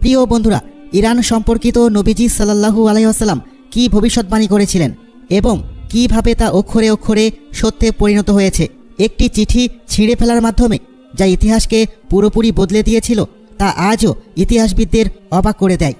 প্রিয় বন্ধুরা, ইরান সম্পর্কিত নবীজি সাল্লাহু আলাইসাল্লাম কি ভবিষ্যৎবাণী করেছিলেন এবং কীভাবে তা অক্ষরে অক্ষরে সত্যে পরিণত হয়েছে? একটি চিঠি ছিঁড়ে ফেলার মাধ্যমে যা ইতিহাসকে পুরোপুরি বদলে দিয়েছিল, তা আজও ইতিহাসবিদদের অবাক করে দেয়।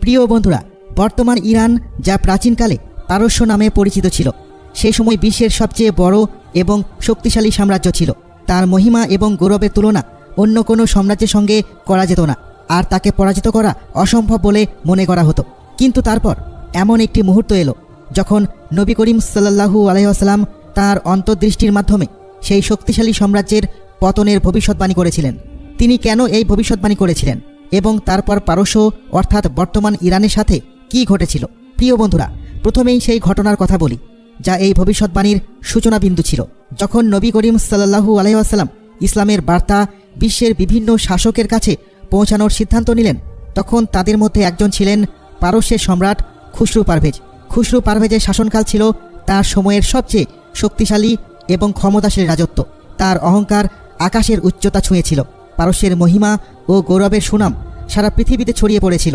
প্রিয় বন্ধুরা, বর্তমান ইরান যা প্রাচীনকালে পারস্য নামে পরিচিত ছিল, সে সময় বিশ্বের সবচেয়ে বড় এবং শক্তিশালী সাম্রাজ্য ছিল। তার মহিমা এবং গৌরবের তুলনা অন্য কোনো সাম্রাজ্যের সঙ্গে করা যেত না। আর তাকে পরাজিত করা অসম্ভব বলে মনে করা হতো। কিন্তু তারপর এমন একটি মুহূর্ত এলো, যখন নবী করিম সাল্লাহু আলহাম তার অন্তর্দৃষ্টির মাধ্যমে সেই শক্তিশালী সাম্রাজ্যের পতনের ভবিষ্যৎবাণী করেছিলেন। তিনি কেন এই ভবিষ্যৎবাণী করেছিলেন এবং তারপর পারস্য, অর্থাৎ বর্তমান ইরানের সাথে কি ঘটেছিল? প্রিয় বন্ধুরা, প্রথমেই সেই ঘটনার কথা বলি, যা এই ভবিষ্যৎবাণীর সূচনা বিন্দু ছিল। যখন নবী করিম সাল্লাহু আলহাম ইসলামের বার্তা বিশ্বের বিভিন্ন শাসকের কাছে পৌঁছানোর সিদ্ধান্ত নিলেন। তখন তাদের মধ্যে একজন ছিলেন পারস্যের সম্রাট খুসরু পারভেজ। খুসরু পারভেজের শাসনকাল ছিল তার সময়ের সবচেয়ে শক্তিশালী এবং ক্ষমতাশীল রাজত্ব। তার অহংকার আকাশের উচ্চতা ছুঁয়েছিল। পারস্যের মহিমা ও গৌরবের সুনাম সারা পৃথিবীতে ছড়িয়ে পড়েছিল।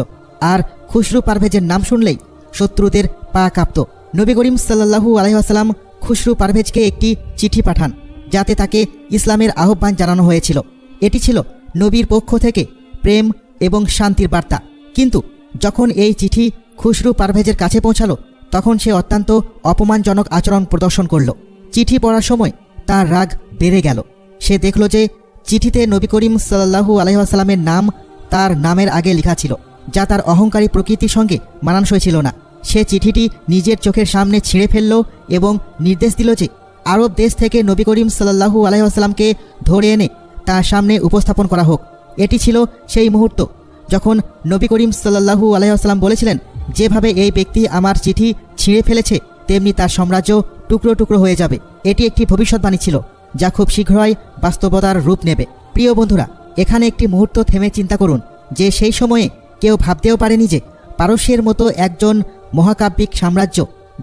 আর খুসরু পারভেজের নাম শুনলেই শত্রুদের পা কাঁপত। নবী করিম সাল্লাহু আলহাম খুসরু পারভেজকে একটি চিঠি পাঠান, যাতে তাকে ইসলামের আহ্বান জানানো হয়েছিল। এটি ছিল নবীর পক্ষ থেকে প্রেম এবং শান্তির বার্তা। কিন্তু যখন এই চিঠি খুসরু পারভেজের কাছে পৌঁছালো, তখন সে অত্যন্ত অপমানজনক আচরণ প্রদর্শন করল। চিঠি পড়ার সময় তার রাগ বেড়ে গেল। সে দেখল যে চিঠিতে নবী করিম সাল্লাহু আলহামের নাম তার নামের আগে লেখা ছিল, যা তার অহংকারী প্রকৃতির সঙ্গে মানানসই ছিল না। সে চিঠিটি নিজের চোখের সামনে ছিঁড়ে ফেলল এবং নির্দেশ দিল যে আরব দেশ থেকে নবী করিম সাল্লাহু আলহামকে ধরে এনে তার সামনে উপস্থাপন করা হোক। এটি ছিল সেই মুহূর্ত যখন নবী করিম সাল্লাহু আলহাম বলেছিলেন, যেভাবে এই ব্যক্তি আমার চিঠি ছিঁড়ে ফেলেছে, তেমনি তার সাম্রাজ্য টুকরো টুকরো হয়ে যাবে। এটি একটি ভবিষ্যৎবাণী ছিল, যা খুব শীঘ্রই বাস্তবতার রূপ নেবে। প্রিয় বন্ধুরা, এখানে একটি মুহূর্ত থেমে চিন্তা করুন, যে সেই সময়ে কেউ ভাবতেও পারেনি যে পারস্যের মতো একজন মহাকাব্যিক সাম্রাজ্য,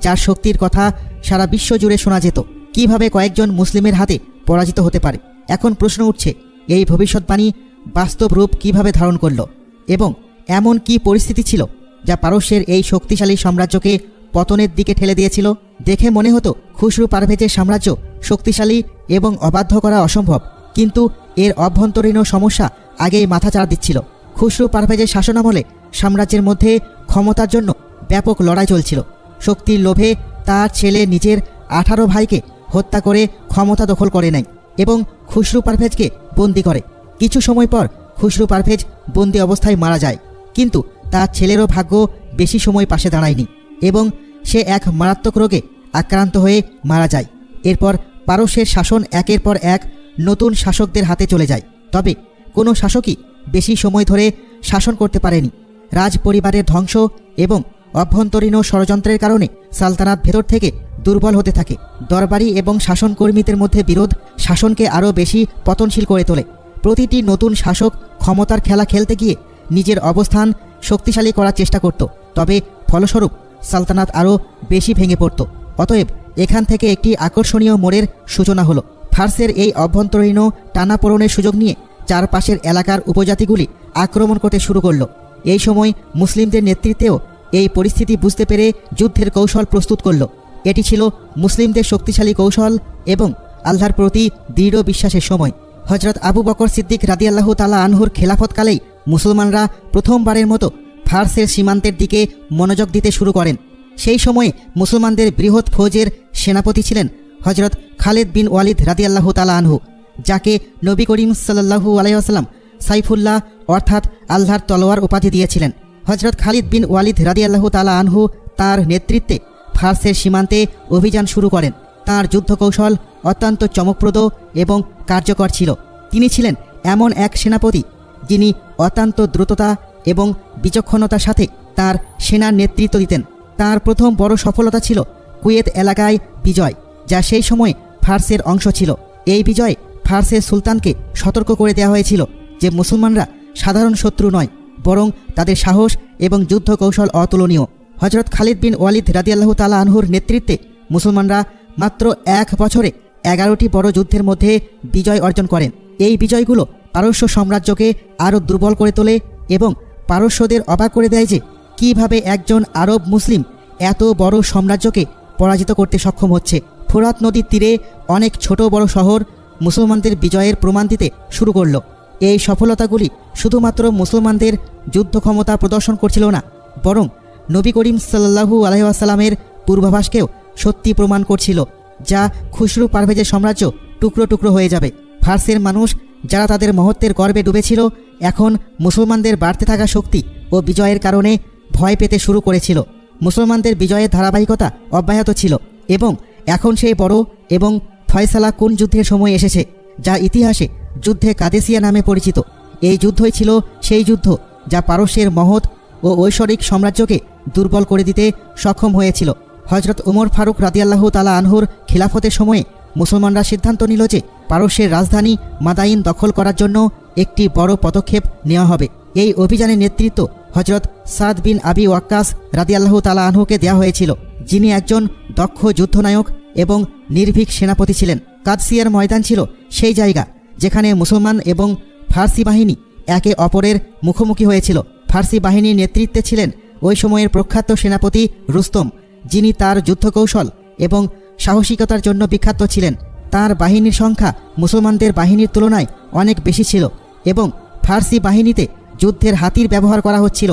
যার শক্তির কথা সারা বিশ্ব জুড়ে শোনা যেত, কীভাবে কয়েকজন মুসলিমের হাতে পরাজিত হতে পারে? এখন প্রশ্ন উঠছে, এই ভবিষ্যৎবাণী বাস্তব রূপ কীভাবে ধারণ করল এবং এমন কি পরিস্থিতি ছিল যা পারস্যের এই শক্তিশালী সাম্রাজ্যকে পতনের দিকে ঠেলে দিয়েছিল? দেখে মনে হতো খুসরু পারভেজের সাম্রাজ্য শক্তিশালী এবং অবাধ্য করা অসম্ভব, কিন্তু এর অভ্যন্তরীণ সমস্যা আগেই মাথাচাড়া দিচ্ছিল। খুসরু পারভেজের শাসনামলে সাম্রাজ্যের মধ্যে ক্ষমতার জন্য ব্যাপক লড়াই চলছিল। শক্তির লোভে তার ছেলে নিজের আঠারো ভাইকে হত্যা করে ক্ষমতা দখল করে নেয় এবং খুসরু পারভেজকে বন্দি করে। কিছু সময় পর খুসরু পারভেজ বন্দি অবস্থায় মারা যায়। কিন্তু তার ছেলেরও ভাগ্য বেশি সময় পাশে দাঁড়ায়নি এবং সে এক মারাত্মক রোগে আক্রান্ত হয়ে মারা যায়। এরপর পারস্যের শাসন একের পর এক নতুন শাসকদের হাতে চলে যায়। তবে কোনো শাসকই বেশি সময় ধরে শাসন করতে পারেনি। রাজ পরিবারের ধ্বংস এবং অভ্যন্তরীণ ষড়যন্ত্রের কারণে সালতানাত ভেতর থেকে দুর্বল হতে থাকে। দরবারি এবং শাসনকর্মীদের মধ্যে বিরোধ শাসনকে আরও বেশি পতনশীল করে তোলে। প্রতিটি নতুন শাসক ক্ষমতার খেলা খেলতে গিয়ে নিজের অবস্থান শক্তিশালী করার চেষ্টা করত। তবে ফলস্বরূপ সালতানাত আরও বেশি ভেঙে পড়ত। অতএব এখান থেকে একটি আকর্ষণীয় মোড়ের সূচনা হলো। ফার্সের এই অভ্যন্তরীণ টানাপোড়নের সুযোগ নিয়ে চারপাশের এলাকার উপজাতিগুলি আক্রমণ করতে শুরু করল। এই সময় মুসলিমদের নেতৃত্বেও এই পরিস্থিতি বুঝতে পেরে যুদ্ধের কৌশল প্রস্তুত করল। এটি ছিল মুসলিমদের শক্তিশালী কৌশল এবং আল্লাহর প্রতি দৃঢ় বিশ্বাসের সময়। হজরত আবু বকর সিদ্দিক রাদিয়াল্লাহু তালা আনহুর খেলাফতকালেই মুসলমানরা প্রথমবারের মতো ফার্সের সীমান্তের দিকে মনোযোগ দিতে শুরু করেন। সেই সময়ে মুসলমানদের বৃহৎ ফৌজের সেনাপতি ছিলেন হজরত খালেদ বিন ওয়ালিদ রাদিয়াল্লাহু তালা আনহু, যাকে নবী করিম সাল্লাহু আলাইসাল্লাম সাইফুল্লাহ অর্থাৎ আল্লাহর তলোয়ার উপাধি দিয়েছিলেন। হজরত খালিদ বিন ওয়ালিদ রাদিয়াল্লাহু তালা আনহু তার নেতৃত্বে ফার্সের সীমান্তে অভিযান শুরু করেন। তার যুদ্ধকৌশল অত্যন্ত চমকপ্রদ এবং কার্যকর ছিল। তিনি ছিলেন এমন এক সেনাপতি যিনি অত্যন্ত দ্রুততা এবং বিচক্ষণতার সাথে তার সেনার নেতৃত্ব দিতেন। তার প্রথম বড় সফলতা ছিল কুয়েত এলাকায় বিজয়, যা সেই সময় ফার্সের অংশ ছিল। এই বিজয়ে ফার্সের সুলতানকে সতর্ক করে দেওয়া হয়েছিল যে মুসলমানরা সাধারণ শত্রু নয়, বরং তাদের সাহস এবং যুদ্ধ কৌশল অতুলনীয়। হজরত খালিদ বিন ওয়ালিদ রাদিয়াল্লাহ তালা আনহুর নেতৃত্বে মুসলমানরা মাত্র এক বছরে এগারোটি বড় যুদ্ধের মধ্যে বিজয় অর্জন করেন। এই বিজয়গুলো পারস্য সাম্রাজ্যকে আরও দুর্বল করে তোলে এবং পারস্যদের অবাক করে দেয় যে কীভাবে একজন আরব মুসলিম এত বড় সাম্রাজ্যকে পরাজিত করতে সক্ষম হচ্ছে। ফোরাত নদীর তীরে অনেক ছোট বড় শহর মুসলমানদের বিজয়ের প্রমাণ দিতে শুরু করল। এই সফলতাগুলি শুধুমাত্র মুসলমানদের যুদ্ধ ক্ষমতা প্রদর্শন করছিল না, বরং নবী করিম সাল্লাহু আলহাসাল্লামের পূর্বাভাসকেও সত্যি প্রমাণ করছিল যা খুসরু পারভেজের সাম্রাজ্য টুকরো টুকরো হয়ে যাবে। ফার্সের মানুষ যারা তাদের মহত্বের গর্বে ডুবেছিল, এখন মুসলমানদের বাড়তে থাকা শক্তি ও বিজয়ের কারণে ভয় পেতে শুরু করেছিল। মুসলমানদের বিজয়ের ধারাবাহিকতা অব্যাহত ছিল এবং এখন সেই বড় এবং ফয়সালা কোন যুদ্ধের সময় এসেছে, যা ইতিহাসে যুদ্ধে কাদেসিয়া নামে পরিচিত। এই যুদ্ধই ছিল সেই যুদ্ধ যা পারস্যের মহৎ ও ঐশ্বরিক সাম্রাজ্যকে দুর্বল করে দিতে সক্ষম হয়েছিল। হজরত উমর ফারুক রাদিয়াল্লাহু তালা আনহুর খিলাফতের সময়ে মুসলমানরা সিদ্ধান্ত নিল যে পারস্যের রাজধানী মাদাইন দখল করার জন্য একটি বড় পদক্ষেপ নেওয়া হবে। এই অভিযানের নেতৃত্ব হজরত সাদ বিন আবি ওয়াক্কাস রাদিয়াল্লাহু তালা আনহুকে দেওয়া হয়েছিল, যিনি একজন দক্ষ যুদ্ধনায়ক এবং নির্ভীক সেনাপতি ছিলেন। কাদসিয়ার ময়দান ছিল সেই জায়গা যেখানে মুসলমান এবং ফার্সি বাহিনী একে অপরের মুখোমুখি হয়েছিল। ফার্সি বাহিনীর নেতৃত্বে ছিলেন ওই সময়ের প্রখ্যাত সেনাপতি রুস্তম। যিনি তার যুদ্ধকৌশল এবং সাহসিকতার জন্য বিখ্যাত ছিলেন। তার বাহিনীর সংখ্যা মুসলমানদের বাহিনীর তুলনায় অনেক বেশি ছিল এবং ফার্সি বাহিনীতে যুদ্ধের হাতির ব্যবহার করা হচ্ছিল,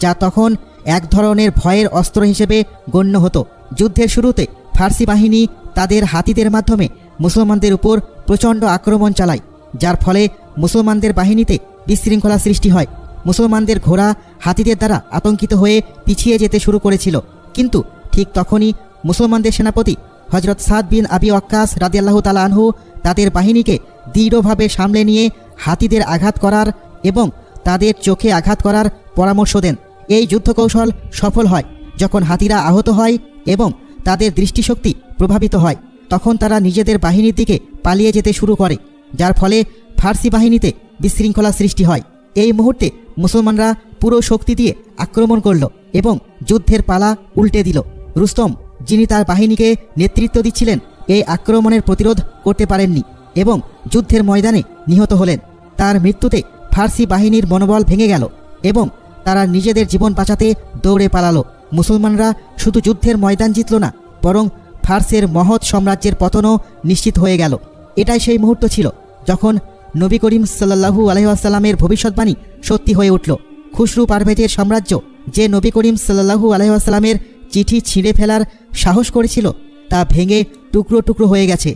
যা তখন এক ধরনের ভয়ের অস্ত্র হিসেবে গণ্য হতো। যুদ্ধের শুরুতে ফার্সি বাহিনী তাদের হাতিদের মাধ্যমে মুসলমানদের উপর প্রচণ্ড আক্রমণ চালায়, যার ফলে মুসলমানদের বাহিনীতে বিশৃঙ্খলা সৃষ্টি হয়। মুসলমানদের ঘোড়া হাতিদের দ্বারা আতঙ্কিত হয়ে পিছিয়ে যেতে শুরু করেছিল। কিন্তু ঠিক তখনই মুসলমানদের সেনাপতি হজরত সাদ বিন আবি ওয়াক্কাস রাদিয়াল্লাহু তালা আনহু তাদের বাহিনীকে দৃঢ়ভাবে সামলে নিয়ে হাতিদের আঘাত করার এবং তাদের চোখে আঘাত করার পরামর্শ দেন। এই যুদ্ধকৌশল সফল হয় যখন হাতিরা আহত হয় এবং তাদের দৃষ্টিশক্তি প্রভাবিত হয়। তখন তারা নিজেদের বাহিনীর দিকে পালিয়ে যেতে শুরু করে, যার ফলে ফার্সি বাহিনীতে বিশৃঙ্খলা সৃষ্টি হয়। এই মুহূর্তে মুসলমানরা পুরো শক্তি দিয়ে আক্রমণ করল এবং যুদ্ধের পালা উল্টে দিল। রুস্তম, যিনি তার বাহিনীকে নেতৃত্ব দিচ্ছিলেন, এই আক্রমণের প্রতিরোধ করতে পারেননি এবং যুদ্ধের ময়দানে নিহত হলেন। তার মৃত্যুতে ফার্সি বাহিনীর মনোবল ভেঙে গেল এবং তারা নিজেদের জীবন বাঁচাতে দৌড়ে পালালো। মুসলমানরা শুধু যুদ্ধের ময়দান জিতল না, বরং ফার্সের মহৎ সাম্রাজ্যের পতনও নিশ্চিত হয়ে গেল। এটাই সেই মুহূর্ত ছিল যখন নবী করিম সাল্লাহু আলহামের ভবিষ্যৎবাণী সত্যি হয়ে উঠল। খুসরু পারভেজের সাম্রাজ্য যে নবী করিম সাল্লাহু আলহামের চিঠি ছিঁড়ে ফেলার সাহস করেছিল, তা ভেঙে টুকরো টুকরো হয়ে গেছে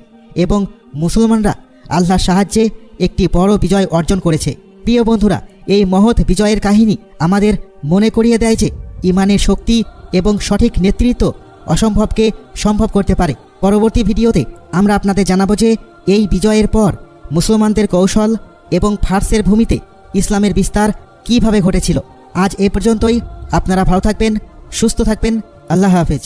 এবং মুসলমানরা আল্লাহর সাহায্যে একটি বড় বিজয় অর্জন করেছে। প্রিয় বন্ধুরা, এই মহৎ বিজয়ের কাহিনী আমাদের মনে করিয়ে দেয় যে ইমানের শক্তি এবং সঠিক নেতৃত্ব অসম্ভবকে সম্ভব করতে পারে। পরবর্তী ভিডিওতে আমরা আপনাদের জানাব যে এই বিজয়ের পর মুসলমানদের কৌশল এবং ফার্সের ভূমিতে ইসলামের বিস্তার কীভাবে ঘটেছিল। আজ এ পর্যন্তই। আপনারা ভালো থাকবেন, সুস্থ থাকবেন। আল্লাহ হাফেজ।